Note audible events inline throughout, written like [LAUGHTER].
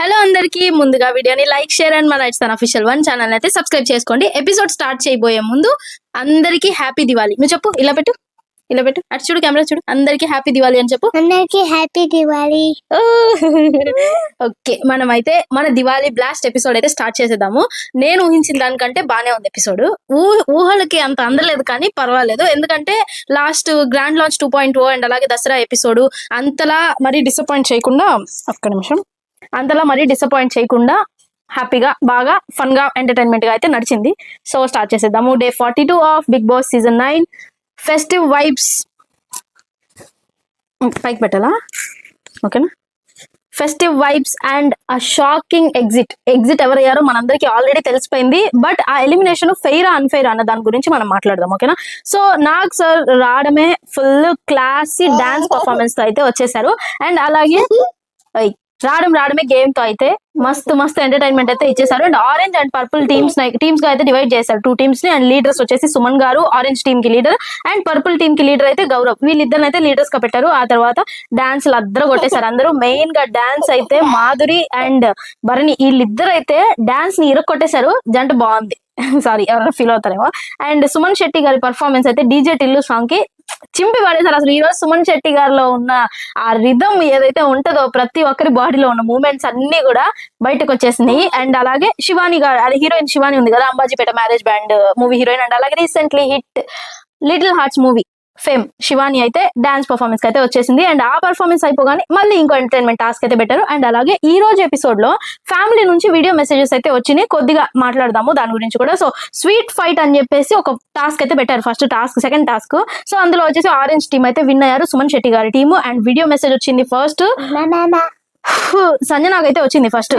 Hello అందరికీ. ముందుగా వీడియోని లైక్ షేర్ అండ్ మన ఇస్తాను అఫీషియల్ వన్ ఛానల్ అయితే సబ్స్క్రైబ్ చేసుకోండి. ఎపిసోడ్ స్టార్ట్ చేయబోయే ముందు అందరికీ హ్యాపీ దివాలి నువ్వు చెప్పు ఇలా పెట్టు ఇలా పెట్టు. అటు చూడు కెమెరా చూడు. అందరికీ హ్యాపీ దివాలి అని చెప్పు. అందరికి హ్యాపీ దివాళీ. ఓకే మనం అయితే మన దివాలి బ్లాస్ట్ ఎపిసోడ్ అయితే స్టార్ట్ చేసేద్దాము. నేను ఊహించిన దానికంటే బానే ఉంది ఎపిసోడ్ ఊహలకి అంత అందలేదు కానీ పర్వాలేదు. ఎందుకంటే last grand launch two point o and అలాగే దసరా ఎపిసోడ్ అంతలా మరీ డిసప్పాయింట్ చేయకుండా ఒక్క నిమిషం. అంతలా మరీ డిసప్పాయింట్ చేయకుండా హ్యాపీగా బాగా ఫన్గా ఎంటర్టైన్మెంట్గా అయితే నడిచింది. సో స్టార్ట్ చేసేద్దాము. Day forty two of big boss season nine festive vibes పైకి పెట్టాలా? ఓకేనా? ఫెస్టివ్ వైబ్స్ అండ్ ఆ షాకింగ్ ఎగ్జిట్ ఎగ్జిట్ ఎవరయ్యారో మనందరికీ ఆల్రెడీ తెలిసిపోయింది. బట్ ఆ ఎలిమినేషన్ ఫెయిర్ అన్ఫెయిర్ అన్న దాని గురించి మనం మాట్లాడదాం ఓకేనా? సో నాగ్ సార్ రావడమే ఫుల్ క్లాసీ డాన్స్ పర్ఫార్మెన్స్తో అయితే వచ్చేసారు. అండ్ అలాగే రావడం రావడమే గేమ్తో అయితే. మస్తు మస్తు ఎంటర్టైన్మెంట్ అయితే ఇచ్చేసారు and orange and purple teams టీమ్స్గా అయితే డివైడ్ చేశారు. టూ టీమ్స్ని. అండ్ లీడర్స్ వచ్చేసి సుమన్ గారు ఆరెంజ్ టీమ్కి లీడర్ అండ్ పర్పుల్ టీమ్కి లీడర్ అయితే గౌరవ్. వీళ్ళిద్దరిని అయితే లీడర్స్గా పెట్టారు. ఆ తర్వాత డాన్స్ అద్దరు కొట్టేశారు [LAUGHS] అందరూ మెయిన్గా డాన్స్ అయితే మాధురి అండ్ భరణి వీళ్ళిద్దరు అయితే డాన్స్ని ఇరక్కొట్టేశారు జంట బాగుంది. [LAUGHS] సారీ ఎవరైనా ఫీల్ అవుతారేమో. అండ్ సుమన్ శెట్టి గారి పర్ఫార్మెన్స్ అయితే డీజే టిల్లు సాంగ్కి చింపి పడేశారు. అసలు ఈ రోజు సుమన్ శెట్టి గారిలో ఉన్న ఆ రిధమ్ ఏదైతే ఉంటుందో ప్రతి ఒక్కరి బాడీలో ఉన్న మూమెంట్స్ అన్ని కూడా బయటకు వచ్చేసినాయి అండ్ అలాగే శివాని గారు అది హీరోయిన్ శివాని ఉంది కదా Ambajipeta marriage band movie heroine. And అలాగే recently hit little hearts movie fame Shivani అయితే డాన్స్ పర్ఫార్మెన్స్ అయితే వచ్చేసింది. అండ్ ఆ పర్ఫార్మెన్స్ అయిపోగానే మళ్ళీ ఇంకో ఎంటర్టైన్మెంట్ టాస్క్ అయితే పెట్టారు. అండ్ అలాగే ఈ రోజు ఎపిసోడ్లో ఫ్యామిలీ నుంచి వీడియో మెసేజెస్ అయితే వచ్చినాయి. కొద్దిగా మాట్లాడదాము దాని గురించి కూడా. సో స్వీట్ ఫైట్ అని చెప్పేసి ఒక టాస్క్ అయితే పెట్టారు. First task second task so అందులో వచ్చేసి ఆరెంజ్ టీమ్ అయితే విన్ అయ్యారు. సుమన్ శెట్టి గారి టీమ్ అండ్ వీడియో మెసేజ్ వచ్చింది ఫస్ట్ సంజనాకి అయితే వచ్చింది ఫస్ట్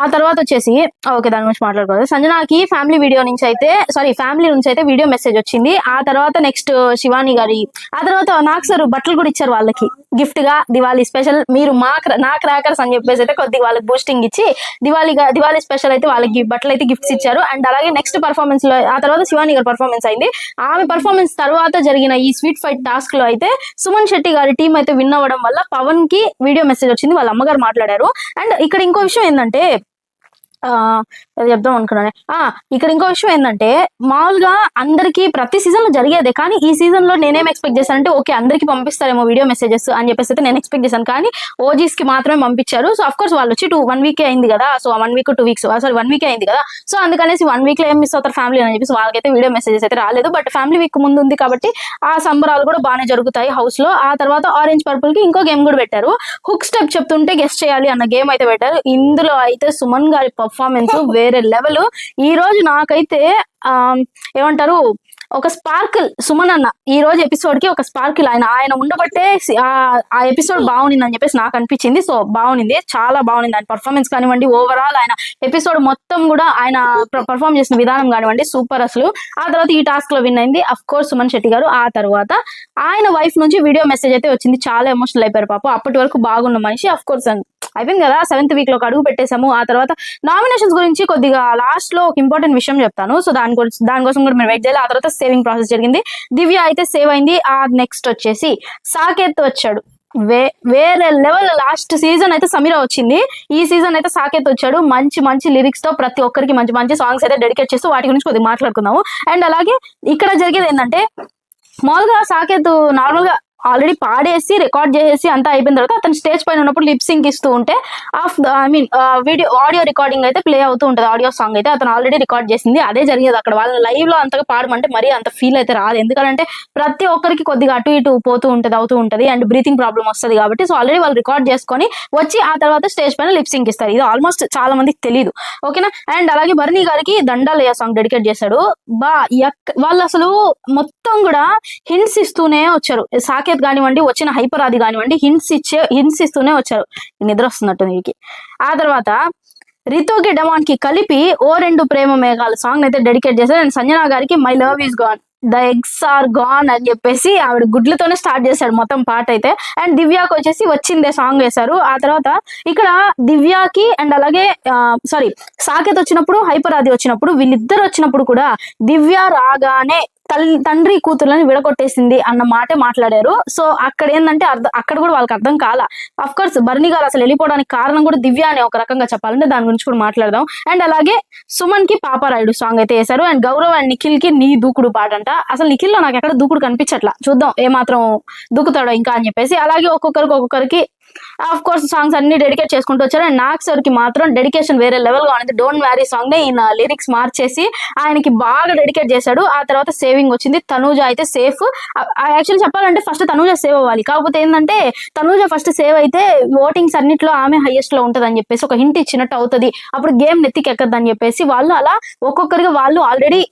ఆ తర్వాత వచ్చేసి ఓకే దాని గురించి మాట్లాడుకోవాలి. సంజనాకి ఫ్యామిలీ వీడియో నుంచి అయితే సారీ ఫ్యామిలీ నుంచి అయితే వీడియో మెసేజ్ వచ్చింది. ఆ తర్వాత నెక్స్ట్ శివాని గారి ఆ తర్వాత నాకు సార్ బట్టలు కూడా ఇచ్చారు వాళ్ళకి. గిఫ్ట్గా దివాళీ స్పెషల్ మీరు మా నా క్రాకర్స్ అని చెప్పేసి అయితే కొద్దిగా వాళ్ళకి బూస్టింగ్ ఇచ్చి దివాళీగా దివాళీ స్పెషల్ అయితే వాళ్ళకి బట్టలు అయితే గిఫ్ట్స్ ఇచ్చారు. అండ్ అలాగే నెక్స్ట్ పర్ఫార్మెన్స్లో ఆ తర్వాత శివాని గారి పర్ఫార్మెన్స్ అయింది. ఆమె పర్ఫార్మెన్స్ తర్వాత జరిగిన ఈ స్వీట్ ఫైట్ టాస్క్లో అయితే సుమన్ శెట్టి గారి టీం అయితే విన్ అవ్వడం వల్ల పవన్కి వీడియో మెసేజ్ వచ్చింది. వాళ్ళ అమ్మగారు మాట్లాడారు. అండ్ ఇక్కడ ఇంకో విషయం ఏంటంటే చెప్దాం అనుకున్నాను. ఆ ఇక్కడ ఇంకో విషయం ఏంటంటే మామూలుగా అందరికి ప్రతి సీజన్లో జరిగేదే కానీ ఈ సీజన్లో నేనేం ఎక్స్పెక్ట్ చేశానంటే ఓకే అందరికీ పంపిస్తారేమో వీడియో మెసేజెస్ అని చెప్పేసి అయితే నేను ఎక్స్పెక్ట్ చేశాను. కానీ ఓజీస్కి మాత్రమే పంపించారు. సో అఫ్ కోర్స్ వాళ్ళు వచ్చి టూ వన్ వీక్ అయింది కదా. So one week two weeks sorry one week అయింది కదా. సో అందుకనేసి వన్ వీక్లో ఏం మిస్ అవుతారు ఫ్యామిలీ అని చెప్పేసి వాళ్ళకైతే వీడియో మెసేజెస్ అయితే రాలేదు. బట్ ఫ్యామిలీ వీక్ ముందు ఉంది కాబట్టి ఆ సంబరాలు కూడా బాగానే జరుగుతాయి హౌస్లో. ఆ తర్వాత ఆరెంజ్ పర్పుల్కి ఇంకో గేమ్ కూడా పెట్టారు. హుక్ స్టెప్ చెప్తుంటే గెస్ట్ చేయాలి అన్న గేమ్ అయితే పెట్టారు. ఇందులో అయితే సుమన్ గారి పర్ఫార్మెన్స్ వేరే లెవెల్ ఈ రోజు నాకైతే ఆ, ఏమంటారు ఒక స్పార్కిల్ సుమన్ అన్న ఈ రోజు ఎపిసోడ్కి ఒక స్పార్కిల్. ఆయన ఆయన ఉండబట్టే ఆ ఆ ఎపిసోడ్ బాగుంది అని చెప్పేసి నాకు అనిపించింది. సో బాగుంది చాలా బాగుంది ఆయన పర్ఫార్మెన్స్ కానివ్వండి ఓవరాల్ ఆయన ఎపిసోడ్ మొత్తం కూడా ఆయన పర్ఫామ్ చేసిన విధానం కానివ్వండి సూపర్ అసలు. ఆ తర్వాత ఈ టాస్క్లో విన్ అయింది. అఫ్ కోర్స్ సుమన్ శెట్టి గారు. ఆ తర్వాత ఆయన వైఫ్ నుంచి వీడియో మెసేజ్ అయితే వచ్చింది. చాలా ఎమోషనల్ అయిపోయారు పాప. అప్పటి వరకు బాగున్న మనిషి. అఫ్ కోర్స్ అయిపోయింది కదా సెవెంత్ వీక్లో ఒక అడుగు పెట్టేశాము. ఆ తర్వాత నామినేషన్స్ గురించి కొద్దిగా లాస్ట్లో ఒక ఇంపార్టెంట్ విషయం చెప్తాను. సో దాని గురించి దానికోసం కూడా మీరు వెయిట్ చేయాలి. ఆ తర్వాత సేవింగ్ ప్రాసెస్ జరిగింది. దివ్య అయితే సేవ్ అయింది. ఆ నెక్స్ట్ వచ్చేసి సాకేత్ వచ్చాడు. వే వేరే లెవెల్ లాస్ట్ సీజన్ అయితే సమీర వచ్చింది. ఈ సీజన్ అయితే సాకేత్ వచ్చాడు. మంచి మంచి లిరిక్స్తో ప్రతి ఒక్కరికి మంచి మంచి సాంగ్స్ అయితే డెడికేట్ చేస్తూ వాటి గురించి కొద్దిగా మాట్లాడుకుందాము. అండ్ అలాగే ఇక్కడ జరిగేది ఏంటంటే మామూలుగా సాకేత్ నార్మల్గా ఆల్రెడీ పాడేసి రికార్డ్ చేసేసి అంతా అయిపోయిన తర్వాత అతను స్టేజ్ పైన ఉన్నప్పుడు లిప్ సింక్ ఇస్తూ ఉంటే off I mean video audio recording అయితే ప్లే అవుతూ ఉంటుంది. ఆడియో సాంగ్ అయితే అతను ఆల్రెడీ రికార్డ్ చేసింది. అదే జరిగేది అక్కడ. వాళ్ళ లైవ్లో అంతగా పాడమంటే మరీ అంత ఫీల్ అయితే రాదు. ఎందుకంటే ప్రతి ఒక్కరికి కొద్దిగా అటు ఇటు పోతూ ఉంటుంది అవుతూ ఉంటుంది. అండ్ బ్రీతింగ్ ప్రాబ్లం వస్తుంది కాబట్టి. సో ఆల్రెడీ వాళ్ళు రికార్డ్ చేసుకొని వచ్చి ఆ తర్వాత స్టేజ్ పైన లిప్ సింక్ ఇస్తారు. ఇది ఆల్మోస్ట్ చాలా మందికి తెలియదు ఓకేనా అండ్ అలాగే భరణి గారికి దండాలయ్య సాంగ్ డెడికేట్ చేశాడు. బా ఎక్- వాళ్ళు అసలు మొత్తం కూడా హింట్స్ ఇస్తూనే వచ్చారు. సాకేత్ కానివ్వండి వచ్చిన హైపర్ ఆది కానివ్వండి హింట్స్ ఇచ్చే హింట్స్ ఇస్తూనే వచ్చారు. నిద్ర వస్తున్నట్టు వీరికి ఆ తర్వాత రితోకి డమాన్కి కలిపి ఓ రెండు ప్రేమ మేఘాలు సాంగ్ అయితే డెడికేట్ చేశారు. అండ్ సంజనా గారికి my love is gone the eggs are gone అని చెప్పేసి ఆవిడ గుడ్లతోనే స్టార్ట్ చేశాడు మొత్తం పాట అయితే. అండ్ దివ్యాకి వచ్చేసి వచ్చిందే సాంగ్ వేశారు. ఆ తర్వాత ఇక్కడ దివ్యాకి అండ్ అలాగే సారీ సాకేత్ వచ్చినప్పుడు హైపర్ ఆది వచ్చినప్పుడు వీళ్ళిద్దరు వచ్చినప్పుడు కూడా దివ్య రాగానే తల్లి తండ్రి కూతుర్లని విడగొట్టేసింది అన్న మాటే మాట్లాడారు. సో అక్కడ ఏంటంటే అర్థం అక్కడ కూడా వాళ్ళకి అర్థం కాల. అఫ్ కోర్స్ బర్ని గారు అసలు వెళ్ళిపోవడానికి కారణం కూడా దివ్య అనే ఒక రకంగా చెప్పాలంటే దాని గురించి కూడా మాట్లాడదాం. అండ్ అలాగే సుమన్కి పాపారాయుడు సాంగ్ అయితే వేశారు. అండ్ గౌరవ్ అండ్ నిఖిల్కి నీ దూకుడు పాట అంట అసలు నిఖిల్లో నాకు ఎక్కడ దూకుడు కనిపించట్లా. చూద్దాం ఏమాత్రం దూకుతాడో ఇంకా అని చెప్పేసి. అలాగే ఒక్కొక్కరికి ఒక్కొక్కరికి ఆఫ్ కోర్స్ సాంగ్స్ అన్ని డెడికేట్ చేసుకుంటూ వచ్చారు. అండ్ నాగ్ సార్కి మాత్రం డెడికేషన్ వేరే లెవెల్గా ఉంది. డోంట్ మ్యారీ సాంగ్ నే ఈయన లిరిక్స్ మార్చేసి ఆయనకి బాగా డెడికేట్ చేశాడు. ఆ తర్వాత సేవింగ్ వచ్చింది. తనూజ అయితే సేఫ్ యాక్చువల్లీ uh, uh, చెప్పాలంటే ఫస్ట్ తనూజ సేవ్ అవ్వాలి. కాకపోతే ఏంటంటే తనూజ ఫస్ట్ సేవ్ అయితే ఓటింగ్స్ అన్నిట్లో ఆమె హైయెస్ట్లో ఉంటది అని చెప్పేసి ఒక హింట్ ఇచ్చినట్టు అవుతుంది. అప్పుడు గేమ్ నెత్తికెక్కద్దని చెప్పేసి వాళ్ళు అలా ఒక్కొక్కరిగా వాళ్ళు ఆల్రెడీ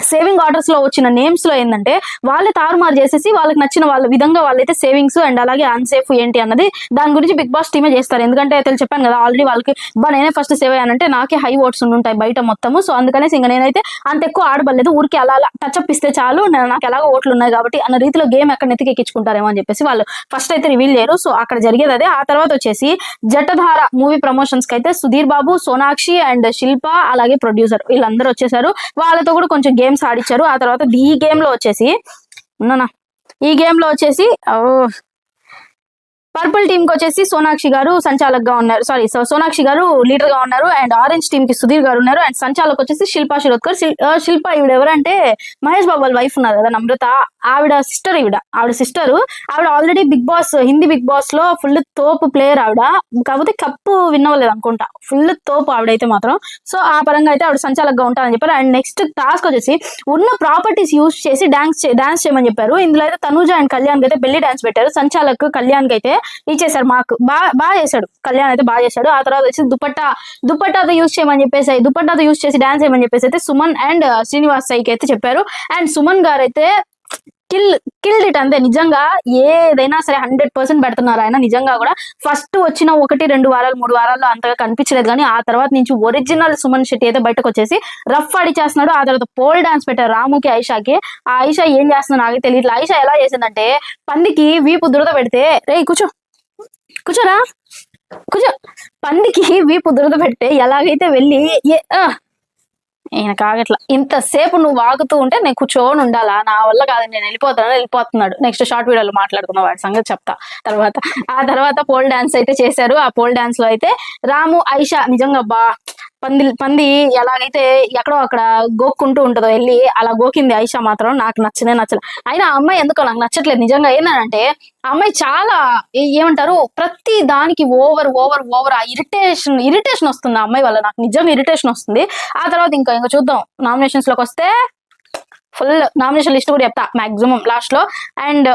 సేవింగ్ ఆర్డర్స్లో వచ్చిన నేమ్స్లో ఏంటంటే వాళ్ళే తారుమారు చేసేసి వాళ్ళకి నచ్చిన వాళ్ళ విధంగా వాళ్ళైతే సేవింగ్స్ అండ్ అలాగే అన్సేఫ్ ఏంటి అన్నది దాని గురించి బిగ్ బాస్ టీమే చేస్తారు. ఎందుకంటే అయితే చెప్పాను కదా ఆల్రెడీ వాళ్ళకి బా నేనే ఫస్ట్ సేవ్ అయ్యానంటే నాకే హై ఓట్స్ ఉంటాయి బయట మొత్తము. సో అందుకనేసి ఇంకా నేనైతే అంత ఎక్కువ ఆడబడలేదు. ఊరికి అలా అలా ఇస్తే చాలు నాకు ఎలాగో ఓట్లు ఉన్నాయి కాబట్టి అన్న రీతిలో గేమ్ ఎక్కడ నెత్తికెక్కించుకుంటారేమో అని చెప్పేసి వాళ్ళు ఫస్ట్ అయితే రివీల్ చేయరు. సో అక్కడ జరిగేది అదే. ఆ తర్వాత వచ్చేసి జట్టధార మూవీ ప్రమోషన్స్కి అయితే సుధీర్ బాబు సోనాక్షి అండ్ శిల్ప అలాగే ప్రొడ్యూసర్ వీళ్ళందరూ వచ్చేసారు. వాళ్ళతో కూడా కొంచెం గేమ్స్ ఆడిచ్చారు. ఆ తర్వాత ఈ గేమ్లో వచ్చేసి ఉన్నానా ఈ గేమ్లో వచ్చేసి పర్పుల్ టీమ్కి వచ్చేసి సోనాక్షి గారు సంచాలక్గా ఉన్నారు సారీ సోనాక్షి గారు లీడర్గా ఉన్నారు అండ్ ఆరెంజ్ టీమ్కి సుధీర్ గారు ఉన్నారు అండ్ సంచాలక్ వచ్చేసి శిల్పా శిరోద్కర్. శిల్ప ఈవిడ ఎవరంటే మహేష్ బాబు వాళ్ళ వైఫ్ ఉన్నారు కదా నమ్రత. ఆవిడ సిస్టర్ ఈవిడ. ఆవిడ సిస్టర్ ఆవిడ already big boss Hindi big బాస్లో ఫుల్ తోపు ప్లేయర్ ఆవిడ. కాకపోతే కప్పు విన్నవలేదు అనుకుంటా. ఫుల్ తోపు ఆవిడైతే మాత్రం. సో ఆ పరంగా అయితే ఆవిడ సంచాలక్గా ఉంటారని చెప్పారు. అండ్ నెక్స్ట్ టాస్క్ వచ్చేసి ఉన్న ప్రాపర్టీస్ యూస్ చేసి డాన్స్ డాన్స్ చేయమని చెప్పారు. ఇందులో అయితే తనూజ అండ్ కళ్యాణ్ అయితే పెళ్ళి డాన్స్ పెట్టారు. సంచాలక్ కళ్యాణ్ అయితే ఇచ్చేసారు మాకు. బాగా బాగా చేశాడు. కళ్యాణ్ అయితే బాగా చేశాడు. ఆ తర్వాత వచ్చి దుపట్టా దుపట్టాతో యూజ్ చేయమని చెప్పేసి దుపట్టాతో యూజ్ చేసి డాన్స్ చేయమని చెప్పేసి అయితే సుమన్ అండ్ శ్రీనివాస్ సైకి అయితే చెప్పారు. అండ్ సుమన్ గారు అయితే కిల్ కిల్డ్ ఇట్ అంతే. నిజంగా ఏదైనా సరే హండ్రెడ్ పర్సెంట్ పెడుతున్నారు ఆయన. నిజంగా కూడా ఫస్ట్ వచ్చిన ఒకటి రెండు వారాలు మూడు వారాల్లో అంతగా కనిపించలేదు కానీ ఆ తర్వాత నుంచి ఒరిజినల్ సుమన్ శెట్టి అయితే బయటకు వచ్చేసి రఫ్ ఆడి చేస్తున్నాడు ఆ తర్వాత పోల్ డాన్స్ పెట్టారు రాముకి ఐషాకి. ఆ ఐషా ఏం చేస్తుందో నాకు తెలియదు ఐషా ఎలా చేసిందంటే పందికి వీపు దురద పెడితే రే కూర్చో. కూర్చోరా. కూర్చో. పందికి వీపు దురద పెడితే ఎలాగైతే వెళ్ళి ఏ ఆ, ఈయన కాగట్లా ఇంతసేపు నువ్వు వాగుతూ ఉంటే నేను కూర్చోని ఉండాలా? నా వల్ల కాదు నేను వెళ్ళిపోతాను? వెళ్ళిపోతున్నాడు. నెక్స్ట్ షార్ట్ వీడియోలో మాట్లాడుకున్న వాడి సంగతి చెప్తా. తర్వాత ఆ తర్వాత పోల్ డాన్స్ అయితే చేశారు. ఆ పోల్ డాన్స్లో అయితే రాము ఐషా నిజంగా బా పంది పంది ఎలాగైతే ఎక్కడో అక్కడ గోక్కుంటూ ఉంటుందో వెళ్ళి అలా గోకింది ఐషా మాత్రం నాకు నచ్చనే నచ్చలే. అయినా ఆ అమ్మాయి ఎందుకో నాకు నచ్చట్లేదు. నిజంగా ఏంటంటే ఆ అమ్మాయి చాలా ఏమంటారు ప్రతి దానికి ఓవర్ ఓవర్ ఓవర్ ఆ ఇరిటేషన్ ఇరిటేషన్ వస్తుంది ఆ అమ్మాయి వల్ల. నాకు నిజంగా ఇరిటేషన్ వస్తుంది. ఆ తర్వాత ఇంకా ఇంకా చూద్దాం. నామినేషన్స్లోకి వస్తే ఫుల్ నామినేషన్ లిస్ట్ కూడా చెప్తా మాక్సిమం లాస్ట్లో అండ్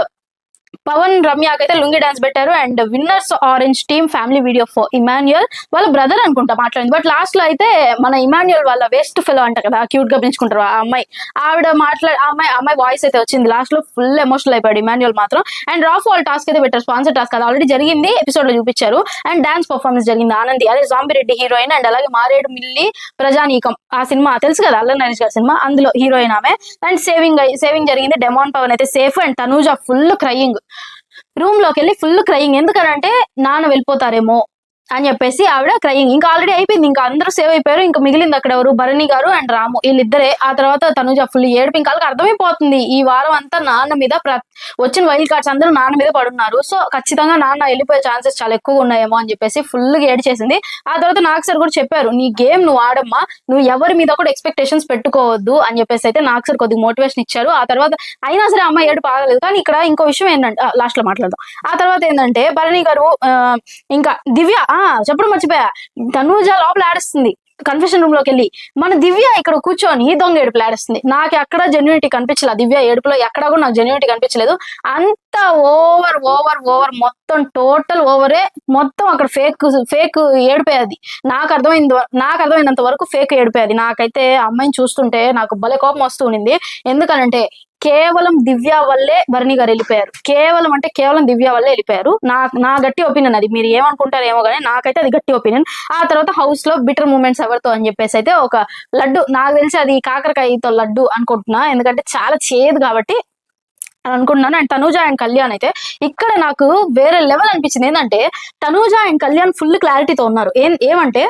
పవన్ రమ్యకి అయితే లుంగి డాన్స్ పెట్టారు and winners orange team family video for Emmanuel వాళ్ళ బ్రదర్ అనుకుంటా మాట్లాడింది. బట్ లాస్ట్లో అయితే మన ఇమాన్యుయల్ వాళ్ళ వేస్ట్ ఫెలో అంట కదా క్యూట్గా పెంచుకుంటారు ఆ అమ్మాయి. ఆవిడ మాట్లాడి ఆ అమ్మాయి అమ్మాయి వాయిస్ అయితే వచ్చింది. లాస్ట్లో ఫుల్ ఎమోషనల్ అయిపోయాడు ఇమాన్యుయల్ మాత్రం. అండ్ రాఫ్ వాల్ టాస్క్ అయితే పెట్టారు. స్పాన్సర్ టాస్క్ అది ఆల్రెడీ జరిగింది. ఎపిసోడ్లో చూపించారు. అండ్ డాన్స్ పర్ఫార్మెన్స్ జరిగింది. ఆనంది అదే జాంబిరెడ్డి హీరోయిన్ అండ్ అలాగే మారేడు మిల్లి ప్రజానీకం. ఆ సినిమా తెలుసు కదా అల్లరి నరేష్ గారి సినిమా. అందులో హీరోయిన్ ఆమె. అండ్ సేవింగ్ సేవింగ్ జరిగింది. డెమాన్ పవన్ అయితే safe and Tanuja full crying రూమ్లోకి వెళ్ళి ఫుల్ క్రయింగ్. ఎందుకనంటే నాన్న వెళ్ళిపోతారేమో. అని చెప్పేసి ఆవిడ క్రయింగ్ ఇంకా ఆల్రెడీ అయిపోయింది. ఇంకా అందరూ సేవ్ అయిపోయారు. ఇంకా మిగిలింది అక్కడ ఎవరు? భరణి గారు అండ్ రాము. వీళ్ళిద్దరే. ఆ తర్వాత తనుజ ఫుల్ ఏడుపు ఇంకా అర్థమైపోతుంది. ఈ వారం అంతా నాన్న మీద వచ్చిన వైల్డ్ కార్డ్స్ అందరూ నాన్న మీద పడున్నారు. సో ఖచ్చితంగా నాన్న వెళ్ళిపోయే ఛాన్సెస్ చాలా ఎక్కువగా ఉన్నాయేమో అని చెప్పేసి ఫుల్ ఏడ్ చేసింది. ఆ తర్వాత నాకు సార్ కూడా చెప్పారు నీ గేమ్ నువ్వు ఆడమ్మా. నువ్వు ఎవరి మీద కూడా ఎక్స్పెక్టేషన్స్ పెట్టుకోవద్దు అని చెప్పేసి అయితే నాకు సార్ కొద్దిగా మోటివేషన్ ఇచ్చారు. ఆ తర్వాత అయినా సరే అమ్మాయి ఏడు పాగలేదు కానీ ఇక్కడ ఇంకో విషయం ఏంటంటే లాస్ట్లో మాట్లాడదాం. ఆ తర్వాత ఏంటంటే భరణి గారు ఆ, ఇంకా దివ్య ఆ చెప్పడం మర్చిపోయా. తనూజ లోపల ఆడిస్తుంది. కన్ఫెషన్ రూమ్లోకి వెళ్ళి మన దివ్య ఇక్కడ కూర్చొని దొంగ ఏడుపులు ఆడిస్తుంది. నాకు ఎక్కడ జెన్యునిటీ కనిపించలేదు దివ్య ఏడుపులో ఎక్కడ కూడా నాకు జెన్యునిటీ కనిపించలేదు. అంత ఓవర్ ఓవర్ ఓవర్ మొత్తం టోటల్ ఓవరే మొత్తం అక్కడ ఫేక్ ఫేక్ ఏడిపోయేది నాకు అర్థమైంది నాకు అర్థమైనంత వరకు ఫేక్ ఏడిపోయేది నాకైతే ఆ అమ్మాయిని చూస్తుంటే నాకు భలే కోపం వస్తూ ఉండింది. ఎందుకనంటే కేవలం దివ్య వల్లే భరణి గారు వెళ్ళిపోయారు. కేవలం అంటే కేవలం దివ్య వల్లే వెళ్ళిపోయారు. నా నా గట్టి ఒపీనియన్ అది. మీరు ఏమనుకుంటారు ఏమో కానీ నాకైతే అది గట్టి ఒపీనియన్ ఆ తర్వాత హౌస్లో బిటర్ మూమెంట్స్ ఎవరితో అని చెప్పేసి అయితే ఒక లడ్డు నాకు తెలిసి అది కాకరకాయతో లడ్డు అనుకుంటున్నా. ఎందుకంటే చాలా చేదు కాబట్టి అని అనుకుంటున్నాను. అండ్ తనూజ అండ్ కళ్యాణ్ అయితే ఇక్కడ నాకు వేరే లెవెల్ అనిపించింది. ఏంటంటే తనూజ అండ్ కళ్యాణ్ ఫుల్ క్లారిటీతో ఉన్నారు. ఏం ఏమంటే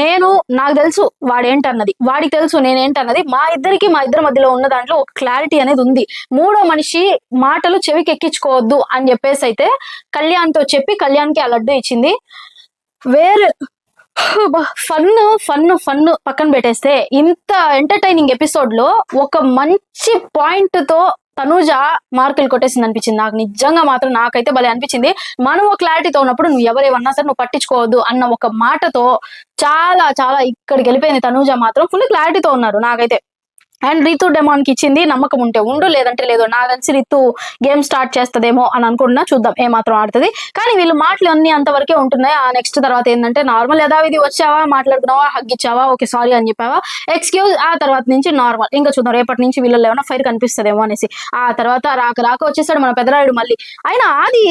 నేను నాకు తెలుసు వాడేంటన్నది. వాడికి తెలుసు నేనేంటన్నది. మా ఇద్దరికి మా ఇద్దరి మధ్యలో ఉన్న దాంట్లో ఒక క్లారిటీ అనేది ఉంది. మూడో మనిషి మాటలు చెవికి ఎక్కించుకోవద్దు అని చెప్పేసి అయితే కళ్యాణ్తో చెప్పి కళ్యాణ్కి ఆ లడ్డు ఇచ్చింది. వేరే ఫన్ ఫన్ ఫన్ పక్కన పెట్టేస్తే ఇంత ఎంటర్టైనింగ్ ఎపిసోడ్లో ఒక మంచి పాయింట్తో తనూజ మార్కులు కొట్టేసింది అనిపించింది. నాకు నిజంగా మాత్రం నాకైతే భలే అనిపించింది. మనం ఒక క్లారిటీతో ఉన్నప్పుడు నువ్వు ఎవరేమన్నా సరే నువ్వు పట్టించుకోవద్దు అన్న ఒక మాటతో చాలా చాలా ఇక్కడ గెలిపోయింది తనూజ మాత్రం. ఫుల్ క్లారిటీతో ఉన్నారు నాకైతే. అండ్ రీతు డెమాన్కి ఇచ్చింది నమ్మకం ఉంటే ఉండు లేదంటే లేదు నా తెలిసి రీతు గేమ్ స్టార్ట్ చేస్తదేమో అని అనుకుంటున్నా. చూద్దాం ఏమాత్రం ఆడుతుంది. కానీ వీళ్ళు మాటలు అన్ని అంతవరకే ఉంటున్నాయి? ఆ నెక్స్ట్ తర్వాత ఏంటంటే నార్మల్ యథావిధి వచ్చావా? మాట్లాడుకున్నావా? హగ్ ఇచ్చావా? ఓకే సారీ అని చెప్పావా? ఎక్స్క్యూజ్ ఆ తర్వాత నుంచి నార్మల్. ఇంకా చూద్దాం రేపటి నుంచి వీళ్ళలో ఏమైనా ఫైర్ కనిపిస్తుందేమో అనేసి. ఆ తర్వాత రాక రాక వచ్చేసాడు మన పెదరాయుడు మళ్ళీ. అయినా అది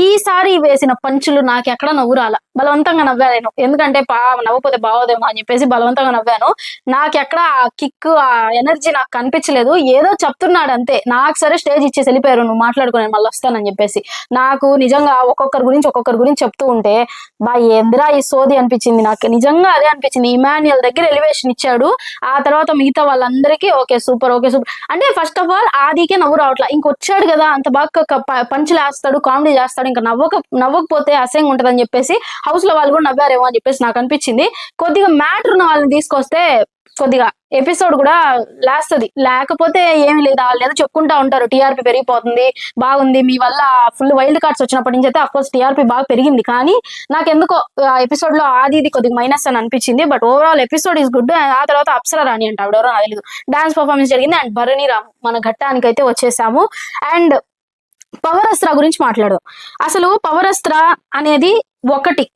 ఈసారి వేసిన పంచులు నాకు ఎక్కడ నవ్వు బలవంతంగా నవ్వాను నేను. ఎందుకంటే పా నవ్వపోతే బాగోదేమో అని చెప్పేసి బలవంతంగా నవ్వాను. నాకు ఎక్కడ ఆ కిక్ ఆ ఎనర్జీ నాకు కనిపించలేదు. ఏదో చెప్తున్నాడు అంతే. నాకు సరే స్టేజ్ ఇచ్చేసి వెళ్ళిపోయారు నువ్వు మాట్లాడుకుని మళ్ళీ వస్తానని చెప్పేసి. నాకు నిజంగా ఒక్కొక్కరి గురించి ఒక్కొక్కరి గురించి చెప్తూ ఉంటే బా ఎందిరా ఈ సోది అనిపించింది నాకు. నిజంగా అదే అనిపించింది. ఇమాన్యుల్ దగ్గర ఎలివేషన్ ఇచ్చాడు. ఆ తర్వాత మిగతా వాళ్ళందరికీ ఓకే సూపర్ ఓకే సూపర్. అంటే ఫస్ట్ ఆఫ్ ఆల్ ఆదికే నవ్వు రావట్లా. ఇంకొచ్చాడు కదా అంత బాగా పంచులు వేస్తాడు కామెడీ చేస్తాడు. ఇంకా నవ్వక నవ్వకపోతే అసహ్యంగా ఉంటదని చెప్పేసి హౌస్లో వాళ్ళు కూడా నవ్వారేమో అని చెప్పేసి నాకు అనిపించింది. కొద్దిగా మ్యాటర్ ఉన్న వాళ్ళని తీసుకొస్తే కొద్దిగా ఎపిసోడ్ కూడా లేస్తుంది లేకపోతే ఏమి లేదు వాళ్ళు ఏదో చెప్పుకుంటా ఉంటారు టీఆర్పీ పెరిగిపోతుంది బాగుంది మీ వల్ల ఫుల్ వైల్డ్ కార్డ్స్ వచ్చినప్పటి నుంచి అయితే అఫ్కోర్స్ టీఆర్పీ బాగా పెరిగింది. కానీ నాకు ఎందుకో ఎపిసోడ్లో ఆది ఇది కొద్దిగా మైనస్ అని అనిపించింది. But overall episode is good ఆ తర్వాత అప్సరా రాణి అంట ఆవిడెవరో నాకు తెలియదు డాన్స్ పర్ఫార్మెన్స్ జరిగింది అండ్ భరణి రామ్ మన ఘట్టానికి అయితే వచ్చేసాము. అండ్ పవర్ అస్త్ర గురించి మాట్లాడదాం. అసలు పవర్ అస్త్ర అనేది ఒకటి.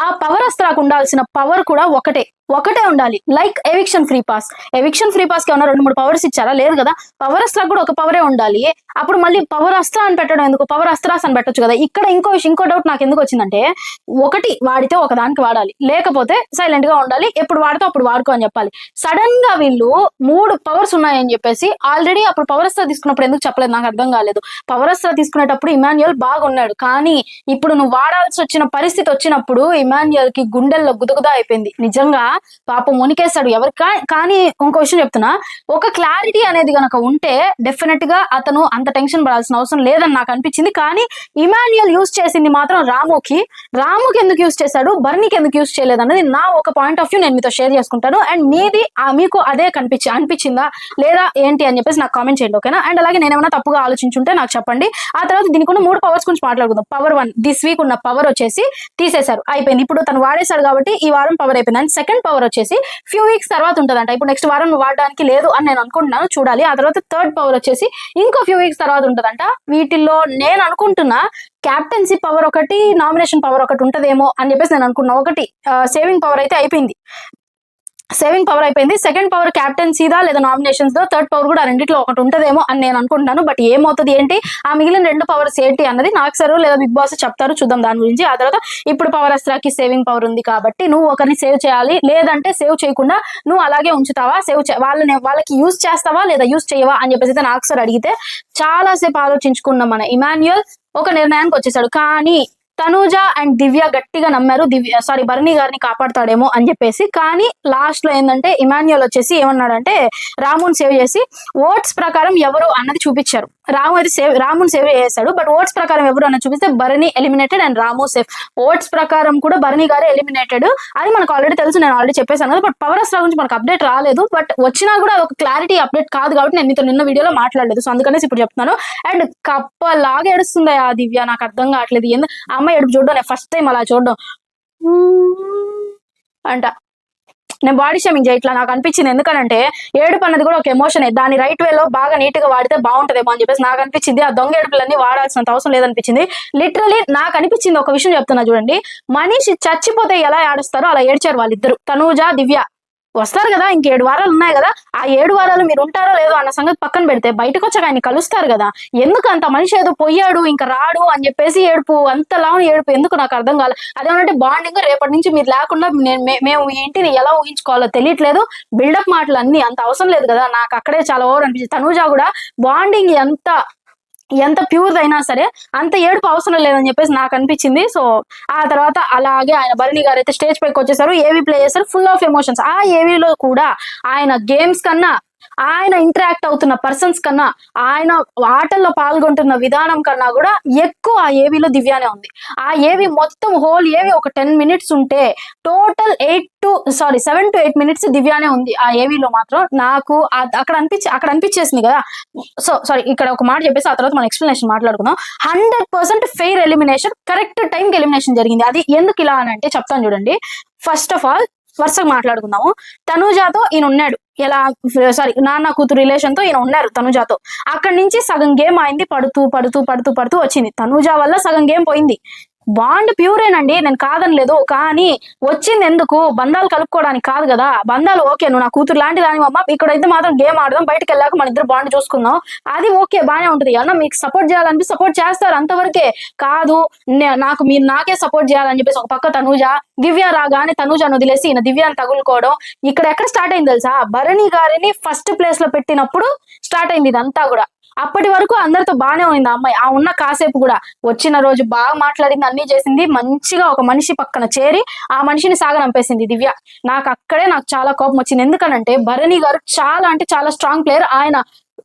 ఆ పవర్ అస్త్రాకు ఉండాల్సిన పవర్ కూడా ఒకటే. ఒకటే ఉండాలి. Like eviction free pass eviction free పాస్కి ఏమన్నా రెండు మూడు పవర్స్ ఇచ్చారా? లేదు కదా. పవర్ అస్త్రా కూడా ఒక పవరే ఉండాలి. అప్పుడు మళ్ళీ పవర్ అస్త్రా అని పెట్టడం ఎందుకు? పవర్ అస్త్రాస్ అని పెట్టొచ్చు కదా. ఇక్కడ ఇంకో విషయం ఇంకో డౌట్ నాకు ఎందుకు వచ్చిందంటే ఒకటి వాడితే ఒక దానికి వాడాలి. లేకపోతే సైలెంట్గా ఉండాలి. ఎప్పుడు వాడితే అప్పుడు వాడుకో అని చెప్పాలి. సడన్గా వీళ్ళు మూడు పవర్స్ ఉన్నాయని చెప్పేసి ఆల్రెడీ అప్పుడు పవర్ అస్త్రా తీసుకున్నప్పుడు ఎందుకు చెప్పలేదు? నాకు అర్థం కాలేదు. పవర్ అస్త్రా తీసుకునేటప్పుడు ఇమాన్యుయల్ బాగున్నాడు. కానీ ఇప్పుడు నువ్వు వాడాల్సి వచ్చిన పరిస్థితి వచ్చినప్పుడు ఇమాన్యుయల్కి గుండెల్లో గుదగుదా అయిపోయింది. నిజంగా పాపం మునికేశాడు ఎవరు కానీ ఇంకో విషయం చెప్తున్నా ఒక క్లారిటీ అనేది గనక ఉంటే డెఫినెట్గా అతను అంత టెన్షన్ పడాల్సిన అవసరం లేదని నాకు అనిపించింది. కానీ ఇమాన్యుయల్ యూస్ చేసింది మాత్రం రాముకి. రాముకి ఎందుకు యూస్ చేశాడు? బర్నీకి ఎందుకు యూస్ చేయలేదు అనేది నా ఒక పాయింట్ ఆఫ్ వ్యూ నేను మీతో షేర్ చేసుకుంటాను. అండ్ మీది ఆ మీకు అదే కనిపించి అనిపించిందా? లేదా ఏంటి అని చెప్పేసి నాకు కామెంట్ చేయండి ఓకేనా? అండ్ అలాగే నేను ఏమైనా తప్పుగా ఆలోచించుంటే నాకు చెప్పండి. ఆ తర్వాత దీనికి ఉన్న మూడు పవర్స్ గురించి మాట్లాడుకుందాం. పవర్ వన్ దిస్ వీక్ ఉన్న పవర్ వచ్చేసి తీసేశారు. అయిపోయింది. ఇప్పుడు తను వాడేశాడు కాబట్టి ఈ వారం పవర్ అయిపోయింది. అండ్ సెకండ్ పవర్ వచ్చేసి ఫ్యూ వీక్స్ తర్వాత ఉంటుందంట. ఇప్పుడు నెక్స్ట్ వారం వాడడానికి లేదు అని నేను అనుకుంటున్నాను. చూడాలి. ఆ తర్వాత థర్డ్ పవర్ వచ్చేసి ఇంకో ఫ్యూ వీక్స్ తర్వాత ఉంటుందంట. వీటిల్లో నేను అనుకుంటున్నా క్యాప్టెన్సీ పవర్ ఒకటి నామినేషన్ పవర్ ఒకటి ఉంటదేమో అని చెప్పేసి నేను అనుకున్నా. ఒకటి సేవింగ్ పవర్ అయితే అయిపోయింది. సేవింగ్ పవర్ అయిపోయింది. సెకండ్ పవర్ క్యాప్టెన్సీదా లేదా నామినేషన్స్ దో? థర్డ్ పవర్ కూడా ఆ రెండిట్లో ఒకటి ఉంటుందేమో అని నేను అనుకుంటున్నాను. బట్ ఏమవుతుంది ఏంటి? ఆ మిగిలిన రెండు పవర్స్ ఏంటి అన్నది నాకు సరు లేదా బిగ్ బాస్ చెప్తారు. చూద్దాం దాని గురించి. ఆ తర్వాత ఇప్పుడు పవర్ అస్త్రాకి సేవింగ్ పవర్ ఉంది కాబట్టి నువ్వు ఒకరిని సేవ్ చేయాలి. లేదంటే సేవ్ చేయకుండా నువ్వు అలాగే ఉంచుతావా? సేవ్ వాళ్ళని వాళ్ళకి యూజ్ చేస్తావా? లేదా యూజ్ చేయవా? అని చెప్పేసి అయితే నాకు సార్ అడిగితే చాలా సేపు ఆలోచించుకున్న మన ఇమాన్యుయల్ ఒక నిర్ణయానికి వచ్చేసాడు. కానీ తనూజ అండ్ దివ్య గట్టిగా నమ్మారు. దివ్య సారీ భరణి గారిని కాపాడతాడేమో అని చెప్పేసి. కానీ లాస్ట్లో ఏంటంటే ఇమాన్యుయల్ వచ్చేసి ఏమన్నాడంటే రాముని సేవ్ చేసి ఓట్స్ ప్రకారం ఎవరు అన్నది చూపించారు. రాము అయితే సేవ్ రాముని సేవ్ చేశాడు బట్ ఓట్స్ ప్రకారం ఎవరు అన్నది చూపిస్తే Bharani eliminated and Ramu safe votes ప్రకారం కూడా భరణి గారే ఎలిమినేటెడ్ అది మనకు ఆల్రెడీ తెలుసు. నేను ఆల్రెడీ చెప్పేశాను కదా. బట్ పవర్ అస్త్రా గురించి మనకు అప్డేట్ రాలేదు. బట్ వచ్చినా కూడా ఒక క్లారిటీ అప్డేట్ కాదు కాబట్టి నేను మీతో నిన్న వీడియోలో మాట్లాడలేదు. సో అందుకనేసి ఇప్పుడు చెప్తున్నాను. అండ్ కప్పలాగా ఏడుస్తుంది ఆ దివ్య. నాకు అర్థం కావట్లేదు. ఎందుకు అమ్మాయి ఏడుపు చూడడం ఫస్ట్ టైం అలా చూడడం. అంట. నేను బాడీ షేమింగ్ చేయట్లా నాకు అనిపించింది. ఎందుకనంటే ఏడుపు అన్నది కూడా ఒక ఎమోషన్ దాని రైట్ వేలో బాగా నీట్గా వాడితే బాగుంటదేమో అని చెప్పేసి నాకు అనిపించింది. ఆ దొంగ ఏడుపులన్నీ వాడాల్సినంత అవసరం లేదనిపించింది. లిటరలీ నాకు అనిపించింది ఒక విషయం చెప్తున్నా చూడండి. మనిషి చచ్చిపోతే ఎలా ఏడుస్తారో అలా ఏడ్చారు వాళ్ళిద్దరు. తనూజ దివ్య వస్తారు కదా ఇంక ఏడు వారాలు ఉన్నాయి కదా ఆ ఏడు వారాలు మీరు ఉంటారో లేదో అన్న సంగతి పక్కన పెడితే బయటకు వచ్చాక ఆయన కలుస్తారు కదా. ఎందుకు అంత మనిషి ఏదో పోయాడు ఇంకా రాడు అని చెప్పేసి ఏడుపు అంతలా ఏడుపు ఎందుకు నాకు అర్థం కాలేదు అదేమంటే బాండింగ్ రేపటి నుంచి మీరు లేకుండా నేను మేము ఏంటిని ఎలా ఊహించుకోవాలో తెలియట్లేదు. బిల్డప్ మాటలు అన్ని అంత అవసరం లేదు కదా నాకు అక్కడే చాలా ఓవర్ అనిపించింది. తనుజా కూడా బాండింగ్ ఎంత ఎంత ప్యూర్ అయినా సరే అంత ఏడుపు అవసరం లేదని చెప్పేసి నాకు అనిపించింది. సో ఆ తర్వాత అలాగే ఆయన భరణి గారు అయితే స్టేజ్ పైకి వచ్చేసారు ఏవి ప్లే చేశారు ఫుల్ ఆఫ్ ఎమోషన్స్ ఆ ఏవీలో కూడా ఆయన గేమ్స్ కన్నా ఆయన ఇంటరాక్ట్ అవుతున్న పర్సన్స్ కన్నా ఆయన ఆటల్లో పాల్గొంటున్న విధానం కన్నా కూడా ఎక్కువ ఆ ఏవీలో దివ్యానే ఉంది. ఆ ఏవి మొత్తం హోల్ ఏవి ఒక టెన్ మినిట్స్ ఉంటే total eight to sorry seven to eight minutes దివ్యానే ఉంది ఆ ఏవీలో మాత్రం. నాకు అక్కడ అనిపించి అక్కడ అనిపించేసింది కదా. సో సారీ ఇక్కడ ఒక మాట చెప్పేసి ఆ తర్వాత మనం ఎక్స్ప్లెనేషన్ మాట్లాడుకుందాం. Hundred percent fair elimination correct టైంకి ఎలిమినేషన్ జరిగింది. అది ఎందుకు ఇలా అని అంటే చెప్తాను చూడండి. ఫస్ట్ ఆఫ్ ఆల్ వరుసగా మాట్లాడుకుందాము. తనుజాతో ఈయన ఉన్నాడు ఎలా సారీ నాన్న కూతురు రిలేషన్తో ఈయన ఉన్నారు తనుజాతో. అక్కడి నుంచి సగం గేమ్ అయింది పడుతూ పడుతూ పడుతూ పడుతూ వచ్చింది. తనుజా వల్ల సగం గేమ్ పోయింది. బాండ్ ప్యూరేనండి నేను కాదనలేదు కానీ వచ్చింది ఎందుకు? బంధాలు కలుపుకోవడానికి కాదు కదా. బంధాలు ఓకే నువ్వు నా కూతురు లాంటి దాని అమ్మ ఇక్కడైతే మాత్రం గేమ్ ఆడదాం బయటకు వెళ్ళాక మన ఇద్దరు బాండ్ చూసుకుందాం. అది ఓకే బానే ఉంటుంది. అన్న మీకు సపోర్ట్ చేయాలని సపోర్ట్ చేస్తారు అంతవరకే. కాదు నాకు మీరు నాకే సపోర్ట్ చేయాలని చెప్పేసి ఒక పక్క తనూజ దివ్య రాగానే తనూజను వదిలేసి ఈయన దివ్యాన్ని తగులుకోవడం ఇక్కడ ఎక్కడ స్టార్ట్ అయింది తెలుసా? భరణి గారిని ఫస్ట్ ప్లేస్లో పెట్టినప్పుడు స్టార్ట్ అయింది ఇదంతా కూడా. అప్పటి వరకు అందరితో బానే ఉంది అమ్మాయి. ఆ ఉన్న కాసేపు కూడా వచ్చిన రోజు బాగా మాట్లాడింది అన్ని చేసింది. మంచిగా ఒక మనిషి పక్కన చేరి ఆ మనిషిని సాగనంపేసింది దివ్య. నాకు అక్కడే నాకు చాలా కోపం వచ్చింది. ఎందుకనంటే భరణి గారు చాలా అంటే చాలా స్ట్రాంగ్ ప్లేయర్ ఆయన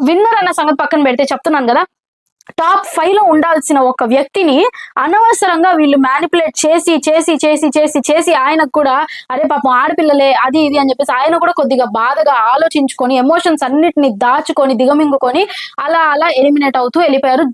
విన్నర్ అన్న సంగతి పక్కన పెడితే చెప్తున్నాను కదా టాప్ ఫైవ్లో ఉండాల్సిన ఒక వ్యక్తిని అనవసరంగా వీళ్ళు మ్యానిపులేట్ చేసి చేసి చేసి చేసి చేసి ఆయనకు కూడా అరే పాపం ఆడపిల్లలే అది ఇది అని చెప్పేసి ఆయన కూడా కొద్దిగా బాధగా ఆలోచించుకొని ఎమోషన్స్ అన్నిటిని దాచుకొని దిగమింగుకొని అలా అలా ఎలిమినేట్ అవుతూ వెళ్ళిపోయారు.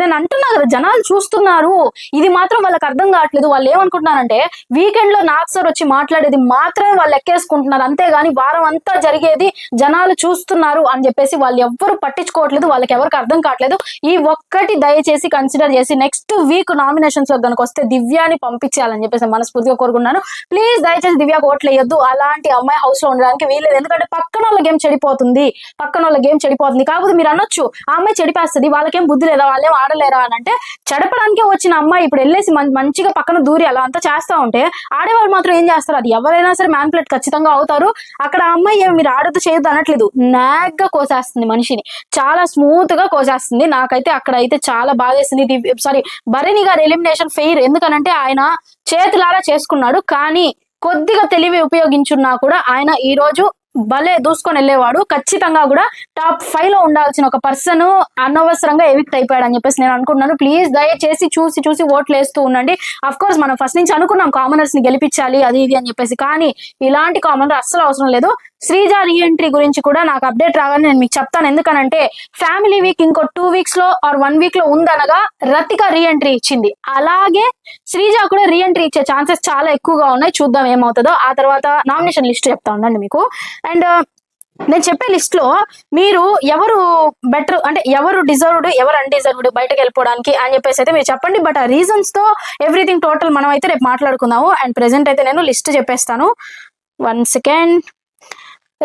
నేను అంటున్నా కదా జనాలు చూస్తున్నారు. ఇది మాత్రం వాళ్ళకి అర్థం కావట్లేదు. వాళ్ళు ఏమనుకుంటున్నారంటే వీకెండ్లో నాగ్ సార్ వచ్చి మాట్లాడేది మాత్రమే వాళ్ళు ఎక్కేసుకుంటున్నారు. అంతేగాని వారం అంతా జరిగేది జనాలు చూస్తున్నారు అని చెప్పేసి వాళ్ళు ఎవ్వరు పట్టించుకోవట్లేదు. వాళ్ళకి ఎవరికి అర్థం కావట్లేదు. ఈ ఒక్కటి దయచేసి కన్సిడర్ చేసి నెక్స్ట్ వీక్ నామినేషన్స్లో కనుక వస్తే దివ్యాని పంపించాలని చెప్పేసి మనస్ఫూర్తిగా కోరుకున్నాను ప్లీజ్ దయచేసి దివ్యాకు ఓట్లు వేయొద్దు. అలాంటి అమ్మాయి హౌస్లో ఉండడానికి వీలేదు ఎందుకంటే పక్కన వాళ్ళ గేమ్ చెడిపోతుంది. పక్కన వాళ్ళ గేమ్ చెడిపోతుంది. కాకపోతే మీరు అనొచ్చు ఆ అమ్మాయి చెడిపేస్తుంది వాళ్ళకేం బుద్ధి లేదా వాళ్ళేం ఆడలేరా అని అంటే చెడపడానికే వచ్చిన అమ్మాయి ఇప్పుడు వెళ్ళేసి మంచిగా పక్కన దూరి అలా అంతా చేస్తా ఉంటే ఆడేవాళ్ళు మాత్రం ఏం చేస్తారు? అది ఎవరైనా సరే మ్యాన్పులేట్ ఖచ్చితంగా అవుతారు. అక్కడ అమ్మాయి ఏమి మీరు ఆడద్దు చేయొద్దు అనట్లేదు. నాగ్గా కోసేస్తుంది మనిషిని. చాలా స్మూత్గా కోసేస్తుంది. నాకైతే అక్కడ అయితే చాలా బాగేసింది సారీ భరణి గారి ఎలిమినేషన్ ఫెయిర్ ఎందుకనంటే ఆయన చేతులారా చేసుకున్నాడు. కానీ కొద్దిగా తెలివి ఉపయోగించున్నా కూడా ఆయన ఈ రోజు భలే దూసుకొని వెళ్ళేవాడు. ఖచ్చితంగా కూడా టాప్ ఫైవ్లో ఉండాల్సిన ఒక పర్సన్ అనవసరంగా ఎవిక్ట్ అయిపోయాడు అని చెప్పేసి నేను అనుకుంటున్నాను. ప్లీజ్ దయచేసి చూసి చూసి ఓట్లు వేస్తూ ఉండండి. అఫ్ కోర్స్ మనం ఫస్ట్ నుంచి అనుకున్నాం కామనర్స్ని గెలిపించాలి అది ఇది అని చెప్పేసి. కానీ ఇలాంటి కామనర్ అస్సలు అవసరం లేదు. శ్రీజ రీఎంట్రీ గురించి కూడా నాకు అప్డేట్ రాగానే నేను మీకు చెప్తాను. ఎందుకనంటే ఫ్యామిలీ వీక్ ఇంకో టూ వీక్స్లో ఆర్ వన్ వీక్లో ఉందనగా రతిక రీఎంట్రీ ఇచ్చింది. అలాగే శ్రీజ కూడా రీఎంట్రీ ఇచ్చే ఛాన్సెస్ చాలా ఎక్కువగా ఉన్నాయి. చూద్దాం ఏమవుతుందో. ఆ తర్వాత నామినేషన్ లిస్ట్ చెప్తా ఉండండి మీకు. అండ్ uh, నేను చెప్పే లిస్ట్లో మీరు ఎవరు బెటర్ అంటే ఎవరు డిజర్వ్డ్ ఎవరు అన్డిజర్వ్డ్ బయటకు వెళ్ళిపోవడానికి అని చెప్పేసి అయితే మీరు చెప్పండి. బట్ ఆ రీజన్స్తో ఎవ్రీథింగ్ టోటల్ మనం అయితే రేపు మాట్లాడుకుందాము. అండ్ ప్రెసెంట్ అయితే నేను లిస్ట్ చెప్పేస్తాను. One second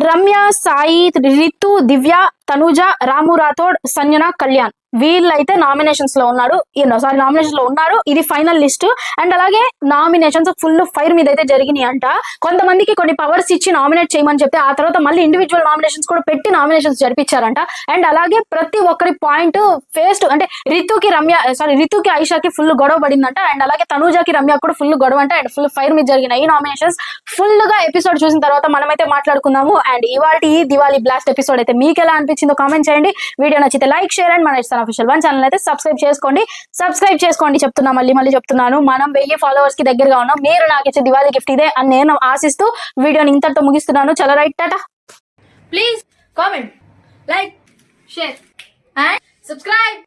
Ramya Sai Ritu Divya Tanuja Ramu Rathod Sanjana Kalyan. వీళ్ళైతే నామినేషన్స్లో ఉన్నారు సారీ నామినేషన్లో ఉన్నారు. ఇది ఫైనల్ లిస్ట్. అండ్ అలాగే నామినేషన్స్ ఫుల్ ఫైర్ మీద అయితే జరిగినాయి అంట కొంతమందికి కొన్ని పవర్స్ ఇచ్చి నామినేట్ చేయమని చెప్తే ఆ తర్వాత మళ్ళీ ఇండివిజువల్ నామినేషన్స్ కూడా పెట్టి నామినేషన్స్ జరిపించారంట. అండ్ అలాగే ప్రతి ఒక్కరి పాయింట్ ఫేస్ అంటే రితుకి రమ్య సారీ రితుకి ఐషాకి ఫుల్ గొడవ పడిందంట. అండ్ అలాగే తనూజాకి రమ్య కూడా ఫుల్ గొడవ అంట. అండ్ ఫుల్ ఫైర్ మీద జరిగిన ఈ నామినేషన్స్ ఫుల్గా ఎపిసోడ్ చూసిన తర్వాత మనమైతే మాట్లాడుకుందాము. అండ్ ఇవాళ ఈ దివాళీ బ్లాస్ట్ ఎపిసోడ్ అయితే మీకు ఎలా అనిపి కామెంట్ చేయండి. వీడియో నచ్చితే లైక్ షేర్ అండ్ మన ఇస్తాను అఫీషియల్ వన్ ఛానల్ అయితే సబ్స్క్రైబ్ చేసుకోండి. సబ్స్క్రైబ్ చేసుకోండి చెప్తున్నా మళ్ళీ మళ్ళీ చెప్తున్నాను. మనం వెయ్యి ఫాలోవర్స్కి దగ్గరగా ఉన్నాం. మీరు నాకు ఇచ్చే దివాళీ గిఫ్ట్ ఇదే అని నేను ఆశిస్తూ వీడియోని ఇంతటితో ముగిస్తున్నాను. చాలా right tata. Please comment like share and subscribe